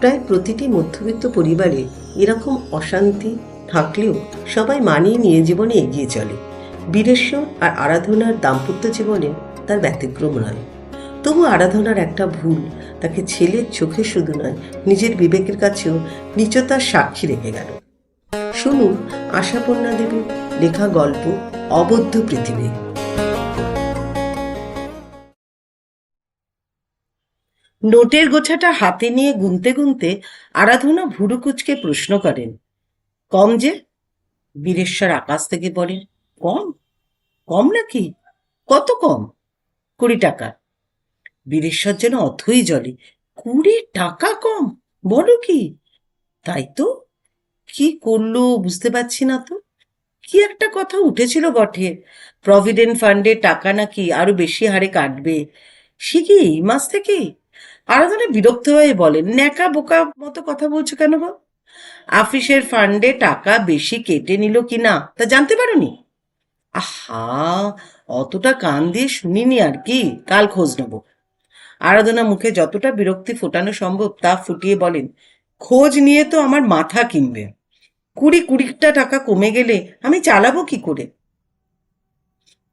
প্রায় প্রতিটি মধ্যবিত্ত পরিবারে এরকম অশান্তি থাকলেও সবাই মানিয়ে নিয়ে জীবনে এগিয়ে চলে। বীরেশ্বর আর আরাধনার দাম্পত্য জীবনে তার ব্যতিক্রম নয়। তবু আরাধনার একটা ভুল তাকে ছেলের চোখে শুধু নয়, নিজের বিবেকের কাছেও নিচতার সাক্ষী রেখে গেল। শুনুন আশাপূর্ণা দেবীর লেখা গল্প অবদ্ধ পৃথিবী। নোটের গোছাটা হাতে নিয়ে গুনতে গুনতে আরাধনা ভুরু কুচকে প্রশ্ন করেন, কম যে? বীরেশ্বর আকাশ থেকে বলেন, কম? কম নাকি? কত কম? কুড়ি টাকা। বীরেশ্বর যেন অথই জলে, কুড়ি টাকা কম? বলো কি? তাই তো। কি করল বুঝতে পারছি না তো। কি একটা কথা উঠেছিল বটে, প্রভিডেন্ট ফান্ডে টাকা নাকি আরও বেশি হারে কাটবে, সে কি এই মাস থেকে আরাধনা বিরক্ত হয়ে বলেন, ন্যাকা বোকা মতো কথা বলছো কেন গো? আফিসের ফান্ডে টাকা বেশি কেটে নিল কি না? তা জানতে পারোনি? আহা, অতটা কান দিয়ে শুনিনি আর কি, কাল খোঁজ নেব। আরাধনা মুখে যতটা বিরক্তি ফোটানো সম্ভব তা ফুটিয়ে বলেন, খোঁজ নিয়ে তো আমার মাথা কিনবে। কুড়ি কুড়িটা টাকা কমে গেলে আমি চালাবো কি করে?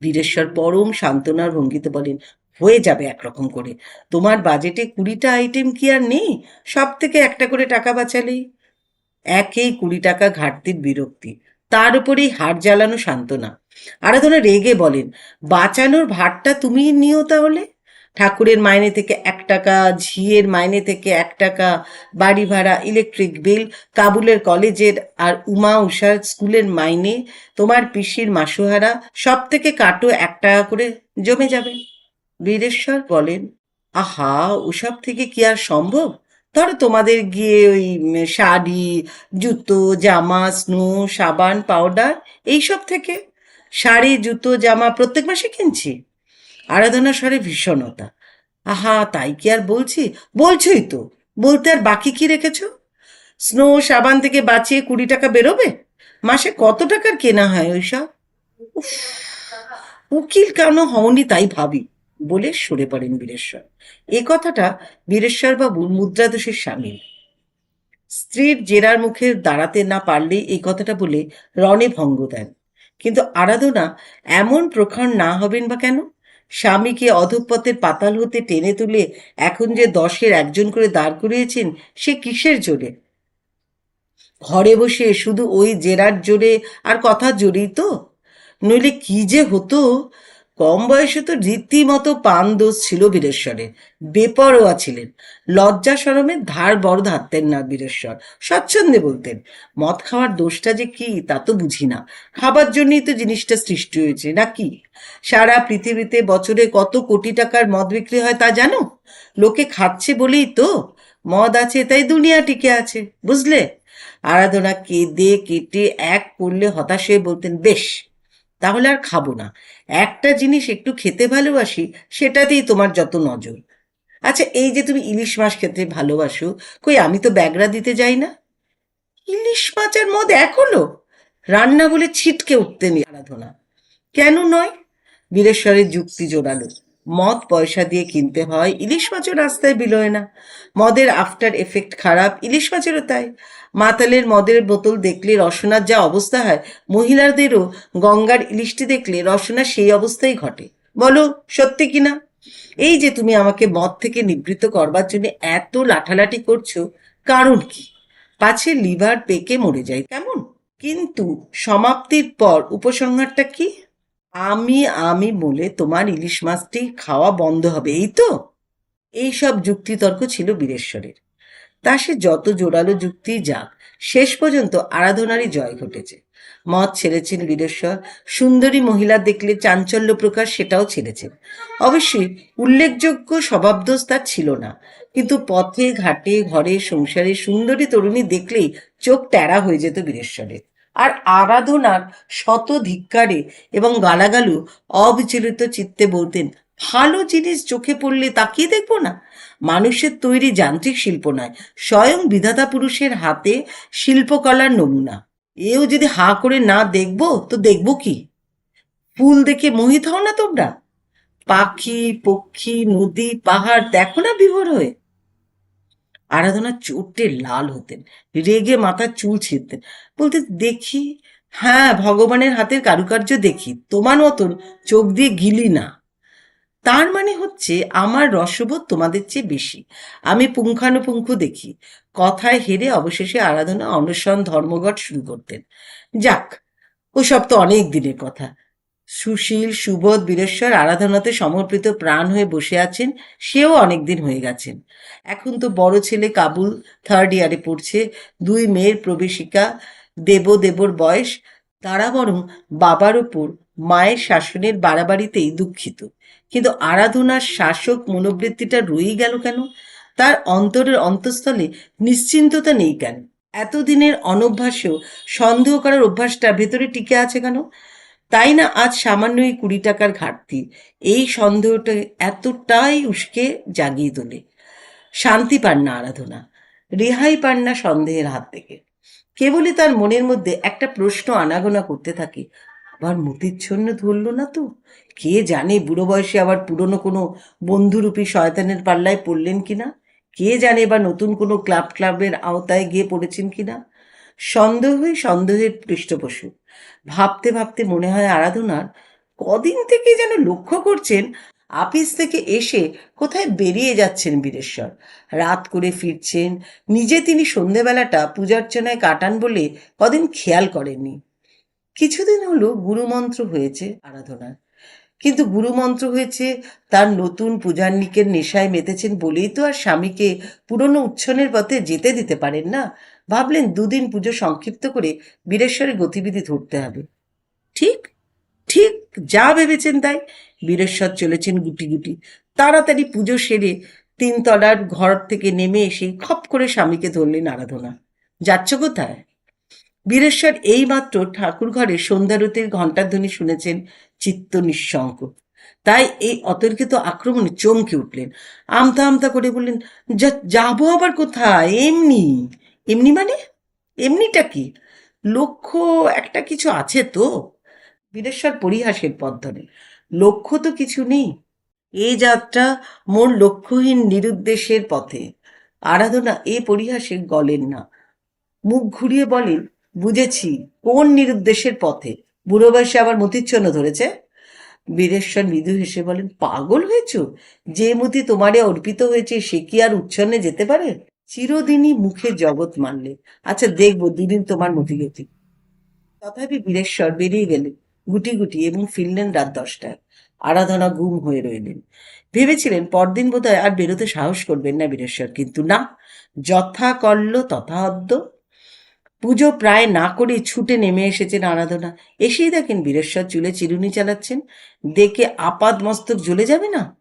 বীরেশ্বর পরম সান্ত্বনার ভঙ্গিতে বলেন হয়ে যাবে একরকম করে। তোমার বাজেটে কুড়িটা আইটেম কি আর নেই? সব থেকে একটা করে টাকা বাঁচালেই একেই কুড়ি টাকা ঘাটতির বিরক্তি। তার উপরেই হাড় জ্বালানো সান্ত্বনা। আরাধনা রেগে বলেন, বাঁচানোর ভারটা তুমি নিও তাহলে। ঠাকুরের মাইনে থেকে এক টাকা, ঝিয়ের মাইনে থেকে এক টাকা, বাড়ি ভাড়া ইলেকট্রিক বিল কাবুলের কলেজের আর উমা উষার স্কুলের মাইনে, তোমার পিসির মাসুহারা, সব থেকে কাটো এক টাকা করে জমে যাবে। বীরেশ্বর বলেন, আহা, ওসব থেকে কি আর সম্ভব? ধরো তোমাদের গিয়ে ওই শাড়ি, জুতো, জামা, স্নো, সাবান, পাউডার, এইসব থেকে? শাড়ি, জুতো, জামা প্রত্যেক মাসে কিনছি। আরাধনা স্বরে ভীষণতা। আহা, তাই কি আর বলছি? বলছোই তো। বলতে আর বাকি কি রেখেছ? স্নো, সাবান থেকে বাঁচিয়ে কুড়ি টাকা বেরোবে? মাসে কত টাকার কেনা হয় ওইসব? উকিল কেন হওনি তাই ভাবি। বলে সরে পড়েন বীরেশ্বর। এ কথাটা বীরেশ্বর বীরেশ্বরবাবু মুদ্রাদোষের সামিল স্ত্রীর জেরার মুখে দাঁড়াতে না পারলে এই কথাটা বলে রণে ভঙ্গ দেন। কিন্তু আরাধনা এমন প্রখর না হবেন বা কেন? স্বামীকে অধঃপথের পাতাল হতে টেনে তুলে এখন যে দশের একজন করে দাঁড় করিয়েছেন, সে কিসের জোরে? ঘরে বসে শুধু ওই জেরার জোরে আর কথা জোরেই তো? নইলে কি যে হতো? কম বয়সে তো রীতিমতো পান দোষ ছিল বীরেশ্বরের, বেপরোয়া ছিলেন। লজ্জা সরমের ধার বড় ধারতেন না বীরেশ্বর, স্বচ্ছন্দে বলতেন, মদ খাওয়ার দোষটা যে কি, তা তো বুঝি না। খাবার জন্যই তো জিনিসটা সৃষ্টি হয়েছে নাকি সারা পৃথিবীতে বছরে কত কোটি টাকার মদ বিক্রি হয় তা জানো? লোকে খাচ্ছে বলেই তো মদ আছে, তাই দুনিয়া টিকে আছে, বুঝলে? আরাধনা কেঁদে কেটে এক করলে হতাশ হয়ে বলতেন, বেশ তাহলে আর খাব না। একটা জিনিস একটু খেতে ভালোবাসি, সেটাতেই তোমার যত নজর। আচ্ছা এই যে তুমি ইলিশ মাছ খেতে ভালোবাসো, কই আমি তো ব্যাগরা দিতে যাই না? ইলিশ মাছের মদ হলো রান্না বলে ছিটকে উঠতেন আরাধনা। কেন নয়? বীরেশ্বরের যুক্তি জোরালো। মদ পয়সা দিয়ে কিনতে হয়, ইলিশ মাছও রাস্তায় বিলোয় না। মদের আফটার এফেক্ট খারাপ, ইলিশ মাছেরও তাই। মাতালের মদের বোতল দেখলে রসনার যা অবস্থা হয়, মহিলাদেরও গঙ্গার ইলিশটি দেখলে রসনা সেই অবস্থাই ঘটে। বলো, সত্যি কিনা এই যে তুমি আমাকে মদ থেকে নিবৃত্ত করবার জন্য এত লাঠালাঠি করছ, কারণ কি? পাছে লিভার পেকে মরে যায়, কেমন? কিন্তু সমাপ্তির পর উপসংহারটা কি? আমি আমি বলে তোমার ইলিশ মাছটি খাওয়া বন্ধ হবে, এই তো? এইসব যুক্তিতর্ক ছিল বীরেশ্বরের। তা সে যত জোরালো যুক্তি যাক, শেষ পর্যন্ত আরাধনারই জয় ঘটেছে। মদ ছেড়েছেন বীরেশ্বর, সুন্দরী মহিলা দেখলে চাঞ্চল্য প্রকাশ সেটাও ছেড়েছেন। অবশ্যই উল্লেখযোগ্য স্বভাবদোষ তার ছিল না, কিন্তু পথে, ঘাটে, ঘরে, সংসারে সুন্দরী তরুণী দেখলেই চোখ ট্যারা হয়ে যেত বীরেশ্বরের। আর আরাধনার শত ধিক্কারে এবং গালাগালু অবিচলিত চিত্তে বলতেন ভালো জিনিস চোখে পড়লে তাকিয়ে দেখব না? মানুষের তৈরি যান্ত্রিক শিল্প নয়, স্বয়ং বিধাতা পুরুষের হাতে শিল্পকলার নমুনা। এও যদি হা করে না দেখব, তো দেখব কি? ফুল দেখে মোহিত হও না তোমরা? পাখি, পক্ষী, নদী, পাহাড় দেখো না বিভোর হয়ে। আরাধনা চোটে লাল হতেন, রেগে মাথার চুল ছিঁড়তেন। বলতে দেখি হ্যাঁ ভগবানের হাতের কারুকার্য দেখি, তোমার মতন চোখ দিয়ে গিলি না। তার মানে হচ্ছে আমার রসবোধ তোমাদের চেয়ে বেশি। আমি পুঙ্খানুপুঙ্খ দেখি। কথায় হেরে অবশেষে আরাধনা, অনশন, ধর্মঘট শুরু করতেন। যাক, ওসব তো অনেক দিনের কথা। সুশীল, সুবোধ, বীরেশ্বর আরাধনাতে সমর্পিত প্রাণ হয়ে বসে আছেন, সেও অনেক দিন হয়ে গেছেন। এখন তো বড় ছেলে কাবুল থার্ড ইয়ারে পড়ছে। দুই মেয়ের প্রবেশিকা দেব দেবর বয়স, তারা বরং বাবার ওপর, মায়ের শাসনের বাড়াবাড়িতেই দুঃখিত। কিন্তু আরাধনার শাসক মনোবৃত্তিটা রয়েই গেল কেন? তার অন্তরের অন্তঃস্থলে নিশ্চিন্ততা নেই কেন? এতদিনের অনভ্যাসেও সন্দেহ করার অভ্যাসটা ভেতরে টিকে আছে কেন? তাই না আজ সামান্য এই কুড়ি টাকার ঘাটতি, এই সন্দেহটা এতটাই উস্কে জাগিয়ে তোলে। শান্তি পান না আরাধনা, রেহাই পান না সন্দেহের হাত থেকে। কেবলই তার মনের মধ্যে একটা প্রশ্ন আনাগোনা করতে থাকে আবার মতিচ্ছন্ন ধরল না তো? কে জানে বুড়ো বয়সে আবার পুরনো কোনো বন্ধুরূপী শয়তানের পাল্লায় পড়লেন কিনা? কে জানে বা নতুন কোনো ক্লাব ক্লাবের আওতায় গিয়ে পড়েছেন কিনা? সন্দেহই সন্দেহের পৃষ্ঠপোষক। ভাবতে ভাবতে মনে হয় আরাধনার কদিন থেকে যেন লক্ষ্য করছেন, আপিস থেকে এসে কোথায় বেরিয়ে যাচ্ছেন বীরেশ্বর। রাত করে ফিরছেন, নিজে তিনি সন্ধেবেলাটা পূজার্চনায় কাটান বলে কদিন খেয়াল করেননি। কিছুদিন হলো গুরুমন্ত্র হয়েছে আরাধনার। কিন্তু গুরুমন্ত্র হয়েছে, তার নতুন পূজান্নিকের নেশায় মেতেছেন বলেই তো আর স্বামীকে পুরনো উচ্ছনের পথে যেতে দিতে পারেন না। ভাবলেন দুদিন পুজো সংক্ষিপ্ত করে বীরেশ্বরের গতিবিধি ধরতে হবে। ঠিক ঠিক যা ভেবেছেন তাই। বীরেশ্বর চলেছেন গুটি গুটি। তাড়াতাড়ি পুজো সেরে তিনতলার ঘর থেকে নেমে এসে খপ করে স্বামীকে ধরলেন আরাধনা। যাচ্ছ কোথায়? বীরেশ্বর এইমাত্র ঠাকুর ঘরে সন্ধ্যারতির ঘণ্টাধ্বনি শুনেছেন চিত্ত নিঃশঙ্ক তাই এই অতর্কিত আক্রমণে চমকে উঠলেন। আমতা আমতা করে বললেন, যা, যাব আবার কোথায়? এমনি? এমনি মানে? এমনিটা কি? লক্ষ্য একটা কিছু আছে তো? বীরেশ্বর পরিহাসের পথ ধরে লক্ষ্য তো কিছু নেই। এই যাত্রা মোর লক্ষ্যহীন নিরুদ্দেশের পথে। আরাধনা এ পরিহাসে গলেন না। মুখ ঘুরিয়ে বলেন বুঝেছি কোন নিরুদ্দেশের পথে। বুড়ো বয়সে আবার মতিচ্ছন্ন ধরেছে। বীরেশ্বর মৃদু হেসে বলেন, পাগল হয়েছ? যে মতি তোমারে অর্পিত হয়েছে, সে কি আর উচ্ছন্নে যেতে পারে? চিরদিনই মুখে জগৎ মানলে। আচ্ছা দেখব, দুদিন তোমার মতিগতি। তথাপি বীরেশ্বর বেরিয়ে গেলেন, গুটি গুটি, এবং ফিরলেন রাত দশটায়। আরাধনা গুম হয়ে রইলেন। ভেবেছিলেন, পরদিন বোধহয় আর বেরোতে সাহস করবেন না বীরেশ্বর, কিন্তু না। যথা করল তথা অদ্য পুজো প্রায় না করে ছুটে নেমে এসেছেন আরাধনা। এসেই দেখেন বীরেশ্বর চুলে চিরুনি চালাচ্ছেন। দেখে আপাদ মস্তক জ্বলে যাবে না?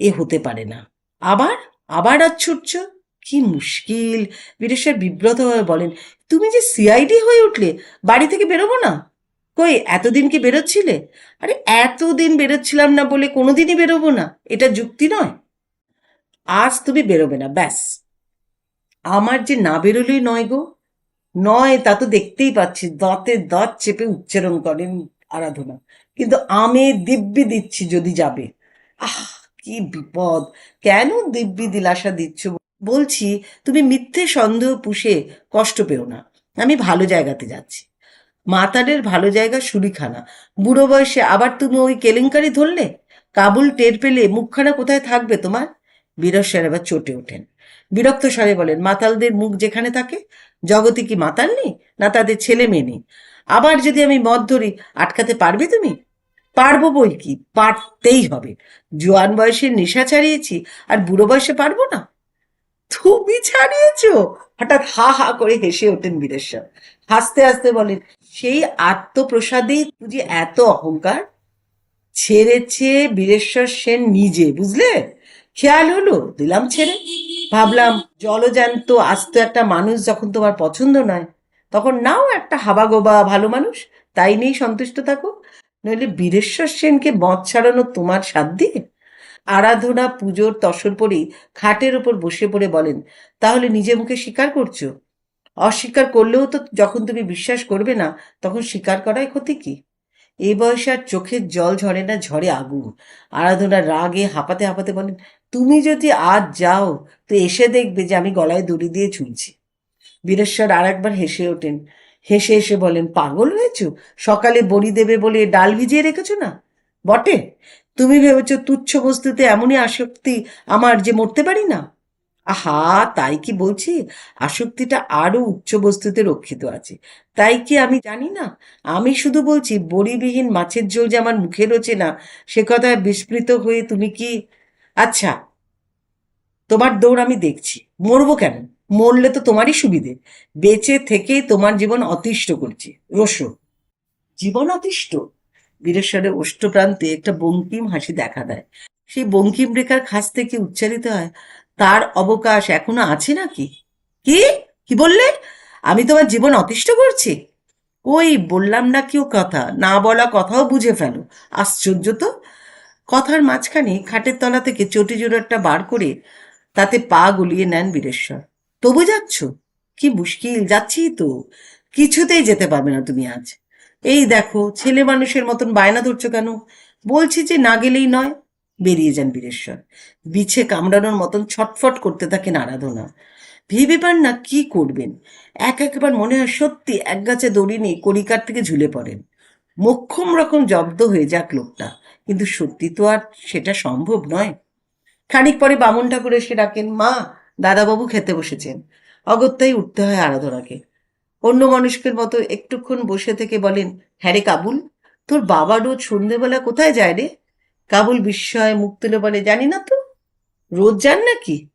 এ হতে পারে না। আবার? আবার আর ছুটছ কি মুশকিল। বীরেশ্বর বিব্রত হয়ে বলেন, তুমি যে সিআইডি হয়ে উঠলে, বাড়ি থেকে বেরোবো না? কই, এতদিন কি বেরোচ্ছিলে? আরে, এতদিন বেরোচ্ছিলাম না বলে কোনোদিনই বেরোবো না। এটা যুক্তি নয়। আজ তুমি বেরোবে না, ব্যাস। আমার যে না বেরোলেই নয় গো। নয়, তা তো দেখতেই পাচ্ছি। দাঁতে দাঁত চেপে উচ্চারণ করেন আরাধনা। কিন্তু আমি দিব্যি দিচ্ছি যদি যাবে। আহ, কি বিপদ। কেন দিব্যি দিলাসা দিচ্ছ? বলছি, তুমি মিথ্যে সন্দেহ পুষে কষ্ট পেও না। আমি ভালো জায়গাতে যাচ্ছি। মাতারের ভালো জায়গা সুরিখানা। বুড়ো বয়সে আবার তুমি ওই কেলেঙ্কারি ধরলে? কাবুল টের পেলে মুখখানা কোথায় থাকবে তোমার? বীরস্বর এবার চটে ওঠেন। বিরক্ত স্বরে বলেন, মাতালদের মুখ যেখানে থাকে, জগতে কি মাতাল নেই? না তাদের ছেলে মেয়ে নেই? আবার যদি আমি মদ ধরি, আটকাতে পারবে তুমি? পারব বই কি? পারতেই হবে। জোয়ান বয়সে নেশা ছাড়িয়েছি, আর বুড়ো বয়সে পারব না? তুমি ছাড়িয়েছ? হঠাৎ হা হা করে হেসে ওঠেন বীরেশ্বর। হাসতে হাসতে বলেন, সেই আত্মপ্রসাদেই বুঝি এত অহংকার? ছেড়েছে বীরেশ্বর সেন নিজে, বুঝলে? খেয়াল হলো? দিলাম ছেড়ে। ভাবলাম, জলজ্যান্ত, আস্ত একটা মানুষ যখন তোমার পছন্দ নয়, তখন নাও একটা হাবাগোবা, ভালো মানুষ, তাই নিয়েই সন্তুষ্ট থাকো। নইলে বীরেশ্বর সেনকে মদ ছাড়ানো তোমার সাধ্যে? আরাধনা, পুজোর, তসর পরেই খাটের ওপর বসে পড়ে বলেন, তাহলে নিজে মুখে স্বীকার করছ? অস্বীকার করলেও তো যখন তুমি বিশ্বাস করবে না, তখন স্বীকার করাই ক্ষতি কি? এ বয়সে আর চোখের জল ঝরে না, ঝরে আগুন। আরাধনা রাগে হাঁপাতে হাঁপাতে বলেন, তুমি যদি আজ যাও তো এসে দেখবে যে আমি গলায় দড়ি দিয়ে ঝুলছি। বীরেশ্বর আর একবার হেসে ওঠেন। হেসে হেসে বলেন, পাগল হয়েছ? সকালে বড়ি দেবে বলে ডাল ভিজিয়ে রেখেছো না? বটে? তুমি ভেবেছো তুচ্ছ বস্তুতে এমনই আসক্তি আমার যে মরতে পারি না? আহা, তাই কি বলছি? আসক্তিটা আরও উচ্চ বস্তুতে রক্ষিত আছে। তাই কি আমি জানি না? আমি শুধু বলছি, বড়িবিহীন মাছের ঝোল যে আমার মুখে রোচে না, সে কথায় বিস্মৃত হয়ে তুমি কি আচ্ছা তোমার দৌড় আমি দেখছি। মরবো কেন? মরলে তো তোমারই সুবিধে। বেঁচে থেকেই তোমার জীবন অতিষ্ঠ করছি। রসো। জীবন অতিষ্ঠ? বীরেশ্বরের ওষ্ঠপ্রান্তে একটা বঙ্কিম হাসি দেখা দেয়। সেই বঙ্কিম রেখার খাস থেকে উচ্চারিত হয়, তার অবকাশ এখনও আছে নাকি? কি? কি বললে? আমি তোমার জীবন অতিষ্ঠ করছি? ওই বললাম না কেউ কথা। না বলা কথাও বুঝে ফেলো। আশ্চর্য তো? কথার মাঝখানে খাটের তলা থেকে চটি জোড়াটা বার করে তাতে পা গুলিয়ে নেন বীরেশ্বর। তবু যাচ্ছ? কি মুশকিল, যাচ্ছি তো। কিছুতেই যেতে পারবে না তুমি আজ। এই দেখো, ছেলে মানুষের মতন বায়না ধরছো কেন? বলছি যে না গেলেই নয়। বেরিয়ে যান বীরেশ্বর। বিছে কামড়ানোর মতন ছটফট করতে থাকেন আরাধনা। ভেবে পান না কি করবেন? এক একবার মনে হয় সত্যি এক গাছে দড়ি নিয়ে কড়িকার থেকে ঝুলে পড়েন। মোক্ষম রকম জব্দ হয়ে যাক লোকটা। কিন্তু সত্যি তো আর সেটা সম্ভব নয়। খানিক পরে বামুন ঠাকুর এসে ডাকেন, মা, দাদাবাবু খেতে বসেছেন। অগত্যাই উঠতে হয় আরাধনাকে। অন্য মানুষকের মতো একটুক্ষণ বসে থেকে বলেন হ্যাঁ রে কাবুল, তোর বাবা রোজ সন্ধেবেলা কোথায় যায় রে? কাবুল বিস্ময়ে মুখ তুলে বলে, জানি না তো। রোজ যান নাকি?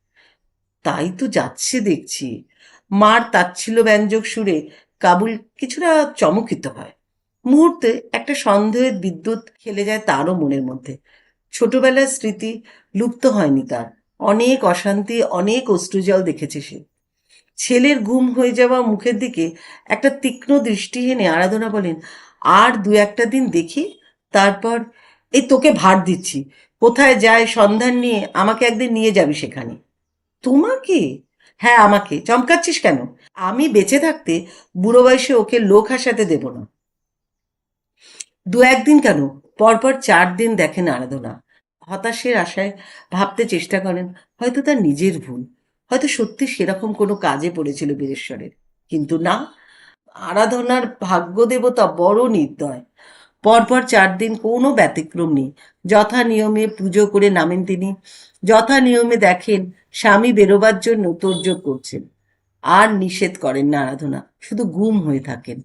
তাই তো যাচ্ছে দেখছি। মার তাচ্ছিল ব্যঞ্জক সুরে কাবুল কিছুটা চমকিত হয়। মুহূর্তে একটা সন্দেহের বিদ্যুৎ খেলে যায় তারও মনের মধ্যে। ছোটবেলার স্মৃতি লুপ্ত হয়নি তার। অনেক অশান্তি, অনেক অশ্রুজল দেখেছে সে। ছেলের গুম হয়ে যাওয়া মুখের দিকে একটা তীক্ষ্ণ দৃষ্টি হেনে আরাধনা বলেন, আর দু একটা দিন দেখি, তারপর এই তোকে ভার দিচ্ছি। কোথায় যায় সন্ধান নিয়ে আমাকে একদিন নিয়ে যাবি সেখানে। তোমাকে? হ্যাঁ আমাকে। চমকাচ্ছিস কেন? আমি বেঁচে থাকতে বুড়ো বয়সে ওকে লোক হাসাতে দেব না। দু একদিন কেন? পরপর চার দিন দেখেন আরাধনা। হতাশের আশায় ভাবতে চেষ্টা করেন, হয়তো তার নিজের ভুল, হয়তো সত্যি সেরকম কোনো কাজে পড়েছিল বীরেশ্বরের। কিন্তু না, আরাধনার ভাগ্য দেবতা বড় নির্দয়। পরপর চার দিন কোনো ব্যতিক্রম নেই। যথা নিয়মে পুজো করে নামেন তিনি। যথা নিয়মে দেখেন, স্বামী বেরোবার জন্য তোড়জোড় করছেন। আর নিষেধ করেন না আরাধনা, শুধু গুম হয়ে থাকেন।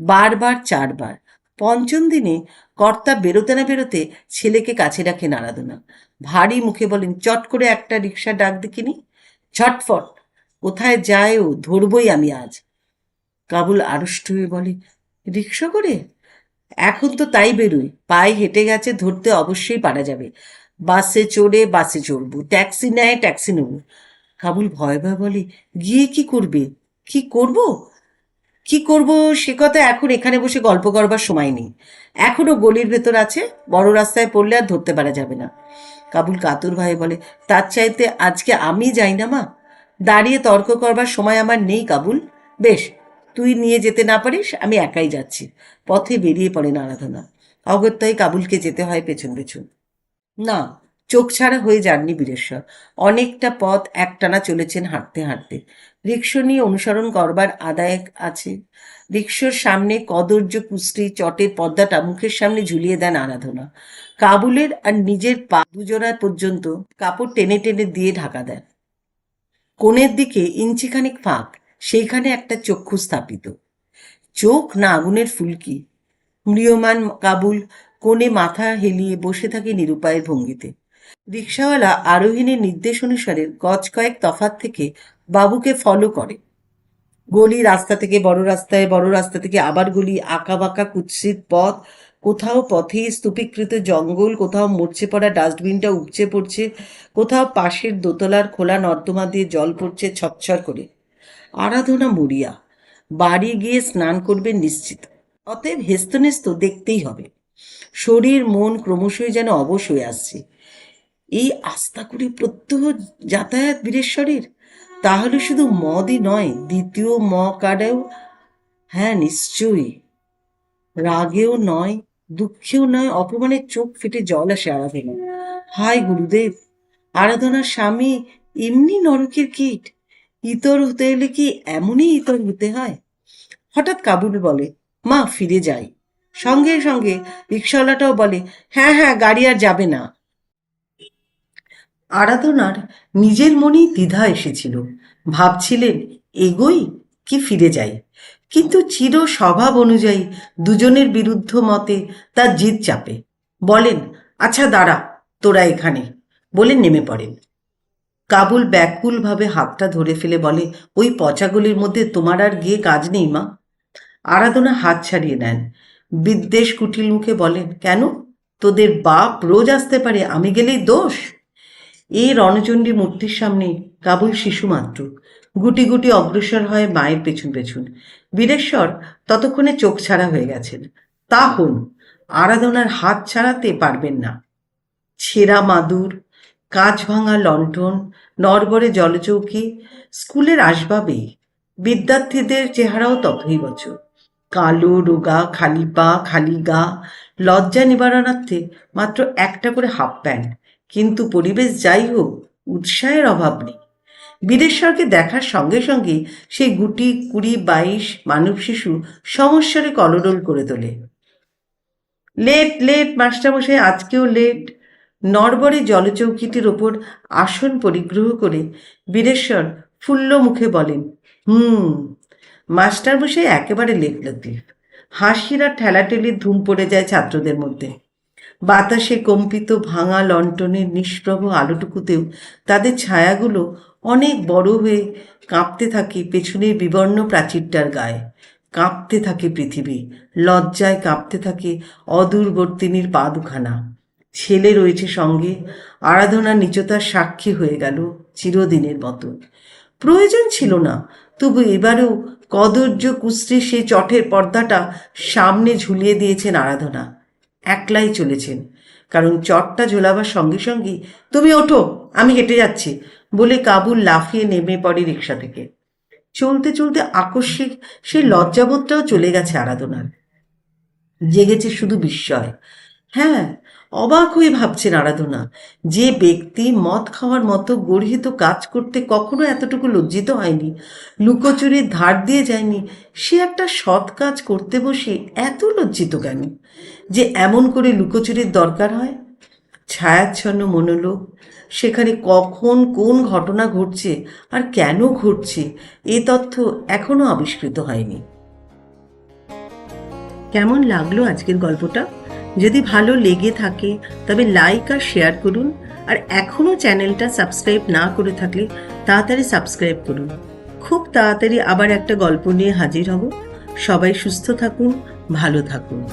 বারবার, চারবার। পঞ্চম দিনে কর্তা বেরোতে না বেরোতে ছেলেকে কাছে রাখে আরাধনা ভারী মুখে বলেন, চট করে একটা রিক্সা ডাক দেখিনি ছটফট কোথায় যায় ও ধরবই আমি আজ। কাবুল আড়ষ্ট হয়ে বলে রিক্সা করে? এখন তো তাই বেরোই। পায়ে হেঁটে গেছে, ধরতে অবশ্যই পারা যাবে। বাসে চড়ে বাসে চড়বো, ট্যাক্সি নেয় ট্যাক্সি নেব। কাবুল ভয় ভয় বলে, গিয়ে কি করবে? কি করব? কি করব? সে কথা এখন এখানে বসে গল্প করবার সময় নেই। এখনও গলির ভেতর আছে, বড় রাস্তায় পড়লে আর ধরতে পারা যাবে না। কাবুল কাতুর ভাই বলে, তার চাইতে আজকে আমি যাই না, মা? দাঁড়িয়ে তর্ক করবার সময় আমার নেই কাবুল। বেশ, তুই নিয়ে যেতে না পারিস, আমি একাই যাচ্ছি। পথে বেরিয়ে পড়েন আরাধনা অগত্যাই কাবুলকে যেতে হয় পেছন পেছন। না চোখ ছাড়া হয়ে যাননি বীরেশ্বর। অনেকটা পথ একটানা চলেছেন হাঁটতে হাঁটতে। রিক্সা নিয়ে অনুসরণ করবার আদায় আছে। রিক্সার সামনে কদর্য কুস্তি চটের পর্দাটা মুখের সামনে ঝুলিয়ে দেন আরাধনা। কাবুলের আর নিজের পা দুজোড়া পর্যন্ত কাপড় টেনে টেনে দিয়ে ঢাকা দেন। কোণের দিকে ইঞ্চিখানিক ফাঁক, সেইখানে একটা চক্ষু স্থাপিত। চোখ না আগুনের ফুলকি। ম্রিয়মান কাবুল কোণে মাথা হেলিয়ে বসে থাকে নিরুপায়ের ভঙ্গিতে। রিক্সাওয়ালা আরোহিণীর নির্দেশ অনুসারে গজ কয়েক তফাত থেকে বাবুকে ফলো করে। গলি রাস্তা থেকে বড় রাস্তায়, বড় রাস্তা থেকে আবার গলি আঁকা বাঁকা কুৎসিত পথ, কোথাও পথে স্তূপীকৃত জঙ্গল, কোথাও মরচে পড়া ডাস্টবিনটা উপচে পড়ছে, কোথাও পাশের দোতলার খোলা নর্দমা দিয়ে জল পড়ছে ছচ্ছর করে। আরাধনা মরিয়া, বাড়ি গিয়ে স্নান করবে নিশ্চিত। অতএব হেস্তনেস্ত দেখতেই হবে। শরীর, মন ক্রমশই যেন অবশ হয়ে আসছে। এই আস্থা করে প্রত্যহ যাতায়াত বীরেশ্বরের? তাহলে শুধু মদই নয়, দ্বিতীয় ম কার্ডেও হ্যাঁ নিশ্চয়ই। রাগেও নয়, দুঃখেও নয় অপমানের চোখ ফেটে জল আসে আরাধনা হায় গুরুদেব, আরাধনার স্বামী এমনি নরকের কীট। ইতর হতে এলে কি এমনই ইতর হতে হয়? হঠাৎ কাবুল বলে, মা, ফিরে যাই। সঙ্গে সঙ্গে রিক্সাওয়ালাটাও বলে হ্যাঁ হ্যাঁ গাড়ি আর যাবে না। আরাধনার নিজের মনেই দ্বিধা এসেছিল। ভাবছিলেন, এগোই কি ফিরে যাই? কিন্তু চির স্বভাব অনুযায়ী দুজনের বিরুদ্ধ মতে তার জিদ চাপে। বলেন আচ্ছা দাঁড়া, তোরা এখানে। বলে নেমে পড়েন। কাবুল ব্যাকুলভাবে হাতটা ধরে ফেলে বলে, ওই পচাগুলির মধ্যে তোমার আর গিয়ে কাজ নেই, মা? আরাধনা হাত ছাড়িয়ে নেন। বিদ্বেষ কুটিল মুখে বলেন, কেন? তোদের বাপ রোজ আসতে পারে, আমি গেলেই দোষ? এই রণচণ্ডী মূর্তির সামনে কাবুল শিশু মাত্র। গুটি গুটি অগ্রসর হয় মায়ের পেছন পেছন। বীরেশ্বর ততক্ষণে চোখ ছাড়া হয়ে গেছেন। তা হন আরাধনার হাত ছাড়াতে পারবেন না। ছেঁড়া মাদুর, কাঁচ ভাঙা লণ্ঠন নরবরে জলচৌকি, স্কুলের আসবাবেই বিদ্যার্থীদের চেহারাও ততই বছর। কালো, রোগা, খালি পা, খালি গা, লজ্জা নিবারণার্থে মাত্র একটা করে হাফ প্যান্ট। কিন্তু পরিবেশ যাই হোক, উৎসাহের অভাব নেই। বীরেশ্বরকে দেখার সঙ্গে সঙ্গে সেই গুটি, কুড়ি, বাইশ মানব শিশু সমস্যারে কলরোল করে তোলে। লেট লেট, মাস্টারমশাই, আজকেও লেট। নরবরে জলচৌকিটির ওপর আসন পরিগ্রহ করে বীরেশ্বর ফুল্ল মুখে বলেন, হুম, মাস্টারমশাই একেবারে লেট লতিফ হাসির ঠেলাঠেলির ধুম পড়ে যায় ছাত্রদের মধ্যে। বাতাসে কম্পিত ভাঙা লণ্ঠনের নিষ্প্রভ আলোটুকুতেও তাদের ছায়াগুলো অনেক বড় হয়ে কাঁপতে থাকে পেছনের বিবর্ণ প্রাচীরটার গায়ে। কাঁপতে থাকে পৃথিবী, লজ্জায় কাঁপতে থাকে অদূরবর্তিনীর পা দুখানা ছেলে রয়েছে সঙ্গে, আরাধনা নিচতার সাক্ষী হয়ে গেল চিরদিনের মতো। প্রয়োজন ছিল না, তবু এবারেও কদর্য কুশ্রী সে চটের পর্দাটা সামনে ঝুলিয়ে দিয়েছেন আরাধনা। একলাই চলেছেন। কারণ চটটা ঝোলাবার সঙ্গে সঙ্গেই তুমি ওঠো, আমি হেঁটে যাচ্ছি, বলে কাবুল লাফিয়ে নেমে পড়ে রিক্সা থেকে। চলতে চলতে আকস্মিক সেই লজ্জাবোধটাও চলে গেছে আরাধনার। জেগেছে শুধু বিস্ময়। হ্যাঁ অবাক হয়ে ভাবছেন আরাধনা, যে ব্যক্তি মদ খাওয়ার মতো গর্হিত কাজ করতে কখনো এতটুকু লজ্জিত হয়নি লুকোচুরির ধার দিয়ে যায়নি, সে একটা সৎ কাজ করতে বসে এত লজ্জিত কেন? যে এমন করে লুকোচুরির দরকার হয়? ছায়াচ্ছন্ন মনোলোক, সেখানে কখন কোন ঘটনা ঘটছে আর কেন ঘটছে, এ তথ্য এখনও আবিষ্কৃত হয়নি। কেমন লাগল আজকের গল্পটা? যদি ভালো লেগে থাকে, তবে লাইক আর শেয়ার করুন, আর এখনও চ্যানেলটা সাবস্ক্রাইব না করে থাকলে তাড়াতাড়ি সাবস্ক্রাইব করুন। খুব তাড়াতাড়ি আবার একটা গল্প নিয়ে হাজির হব। সবাই সুস্থ থাকুন, ভালো থাকুন।